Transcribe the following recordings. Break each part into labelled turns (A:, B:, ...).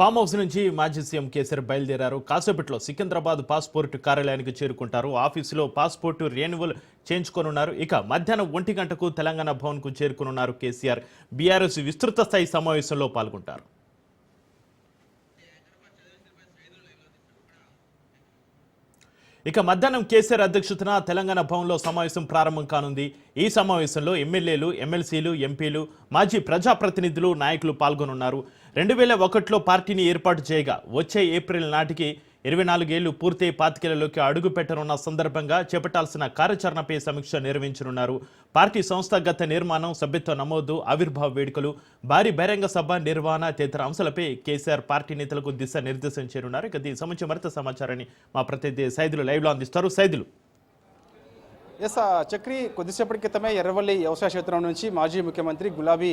A: Farm house నుంచి మాజీ CM KCR బయలుదేరారు. కాసేపట్లో సికింద్రాబాద్ పాస్పోర్ట్ కార్యాలయానికి చేరుకుంటారు. ఆఫీసులో పాస్పోర్ట్ రెన్యువల్ చేయించుకోనున్నారు. ఇక మధ్యాహ్నం ఒంటి గంటకు తెలంగాణ భవన్కు చేరుకునున్నారు కేసీఆర్. బీఆర్ఎస్ విస్తృత స్థాయి సమావేశంలో పాల్గొంటారు. ఇక మధ్యాహ్నం కేసీఆర్ అధ్యక్షతన తెలంగాణ భవన్లో సమావేశం ప్రారంభం కానుంది. ఈ సమావేశంలో ఎమ్మెల్యేలు ఎమ్మెల్సీలు ఎంపీలు మాజీ ప్రజాప్రతినిధులు నాయకులు పాల్గొనున్నారు. రెండు వేల ఒకటిలో పార్టీని ఏర్పాటు చేయగా వచ్చే ఏప్రిల్ నాటికి ఇరవై నాలుగేళ్ళు పూర్తయి పాతికేళ్ళలోకి అడుగు పెట్టనున్న సందర్భంగా చేపట్టాల్సిన కార్యాచరణపై సమీక్ష నిర్వహించనున్నారు. పార్టీ సంస్థాగత నిర్మాణం సభ్యత్వ నమోదు ఆవిర్భావ వేడుకలు భారీ బహిరంగ సభ నిర్వహణ తదితర అంశాలపై కేసీఆర్ పార్టీ నేతలకు దిశ నిర్దేశం చేయనున్నారు. ఇక దీని సంబంధించి మరింత సమాచారాన్ని మా ప్రతినిధి సైదులు లైవ్లో అందిస్తారు. సైదులు.
B: ఎస్ చక్రి కొద్దిసేపటి క్రితమే ఎర్రవల్లి వ్యవసాయ క్షేత్రం నుంచి మాజీ ముఖ్యమంత్రి గులాబీ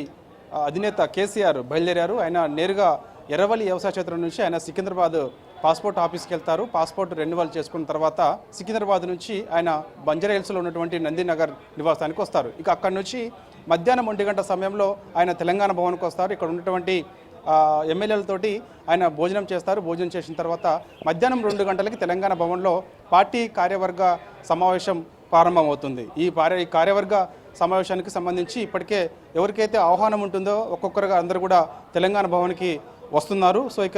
B: అధినేత కేసీఆర్ బయలుదేరారు. ఆయన నేరుగా ఎర్రవల్లి వ్యవసాయ క్షేత్రం నుంచి ఆయన సికింద్రాబాద్ పాస్పోర్ట్ ఆఫీస్కి వెళ్తారు పాస్పోర్ట్ రెన్యువల్ చేసుకున్న తర్వాత సికింద్రాబాద్ నుంచి ఆయన బంజారాహిల్స్లో ఉన్నటువంటి నందినగర్ నివాసానికి వస్తారు. ఇక అక్కడి నుంచి మధ్యాహ్నం ఒంటి గంట సమయంలో ఆయన తెలంగాణ భవన్కి వస్తారు. ఇక్కడ ఉన్నటువంటి ఎమ్మెల్యేలతోటి ఆయన భోజనం చేస్తారు. భోజనం చేసిన తర్వాత మధ్యాహ్నం రెండు గంటలకి తెలంగాణ భవన్లో పార్టీ కార్యవర్గ సమావేశం ప్రారంభమవుతుంది. ఈ కార్య ఈ కార్యవర్గ సమావేశానికి సంబంధించి ఇప్పటికే ఎవరికైతే ఆహ్వానం ఉంటుందో ఒక్కొక్కరుగా అందరూ కూడా తెలంగాణ భవన్కి వస్తున్నారు. సో ఇక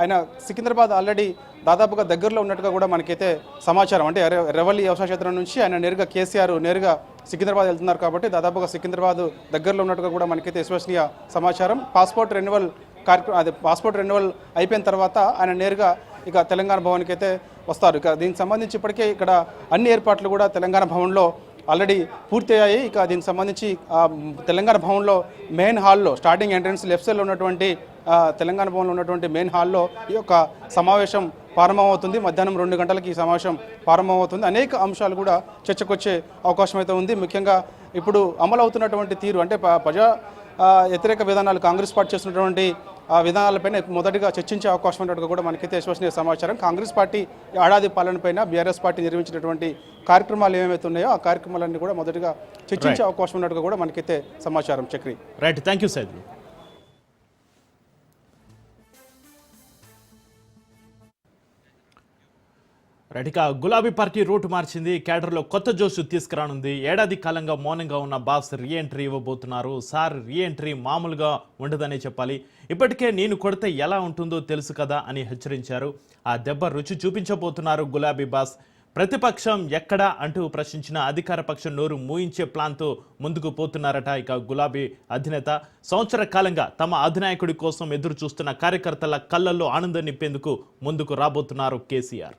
B: ఆయన సికింద్రాబాద్ ఆల్రెడీ దాదాపుగా దగ్గరలో ఉన్నట్టుగా కూడా మనకైతే సమాచారం. అంటే రెవల్లి వ్యవసాయ క్షేత్రం నుంచి ఆయన నేరుగా కేసీఆర్ నేరుగా సికింద్రాబాద్ వెళ్తున్నారు కాబట్టి దాదాపుగా సికింద్రాబాద్ దగ్గరలో ఉన్నట్టుగా కూడా మనకైతే విశ్వసనీయ సమాచారం. పాస్పోర్ట్ రెన్యువల్ కార్యక్రమం అది పాస్పోర్ట్ రెన్యువల్ అయిపోయిన తర్వాత ఆయన నేరుగా ఇక తెలంగాణ భవన్కి అయితే వస్తారు. ఇక దీనికి సంబంధించి ఇప్పటికే ఇక్కడ అన్ని ఏర్పాట్లు కూడా తెలంగాణ భవన్లో ఆల్రెడీ పూర్తయ్యాయి. ఇక దీనికి సంబంధించి తెలంగాణ భవన్లో మెయిన్ హాల్లో స్టార్టింగ్ ఎంట్రన్స్ లెఫ్ట్ సైడ్లో ఉన్నటువంటి తెలంగాణ భవన్లో ఉన్నటువంటి మెయిన్ హాల్లో ఈ యొక్క సమావేశం ప్రారంభమవుతుంది. మధ్యాహ్నం రెండు గంటలకి ఈ సమావేశం ప్రారంభమవుతుంది. అనేక అంశాలు కూడా చర్చకొచ్చే అవకాశం అయితే ఉంది. ముఖ్యంగా ఇప్పుడు అమలు అవుతున్నటువంటి తీరు అంటే ప- ప్రజా వ్యతిరేక విధానాలు కాంగ్రెస్ పార్టీ చేస్తున్నటువంటి ఆ విధానాలపైన మొదటిగా చర్చించే అవకాశం ఉన్నట్టుగా కూడా మనకైతే విశ్వసనీయ సమాచారం. కాంగ్రెస్ పార్టీ ఏడాది పాలనపైన బీఆర్ఎస్ పార్టీ నిర్వహించినటువంటి కార్యక్రమాలు ఏమైతే ఉన్నాయో ఆ కార్యక్రమాలన్నీ కూడా మొదటిగా చర్చించే అవకాశం ఉన్నట్టుగా కూడా మనకైతే సమాచారం Chakri.
A: Right thank you Saidulu గులాబీ పార్టీ రూట్ మార్చింది కేడర్లో కొత్త జోషు తీసుకురానుంది. ఏడాది కాలంగా మౌనంగా ఉన్న బాస్ రీఎంట్రీ ఇవ్వబోతున్నారు. సార్ రీఎంట్రీ మామూలుగా ఉండదనే చెప్పాలి. ఇప్పటికే నేను కొడితే ఎలా ఉంటుందో తెలుసు కదా అని హెచ్చరించారు. ఆ దెబ్బ రుచి చూపించబోతున్నారు గులాబీ బాస్. ప్రతిపక్షం ఎక్కడా అంటూ ప్రశ్నించిన అధికార పక్షం నోరు మూయించే ప్లాన్తో ముందుకు పోతున్నారట ఇక గులాబీ అధినేత. సంవత్సర కాలంగా తమ అధినాయకుడి కోసం ఎదురు చూస్తున్న కార్యకర్తల కళ్ళల్లో ఆనందం నింపేందుకు ముందుకు రాబోతున్నారు కేసీఆర్.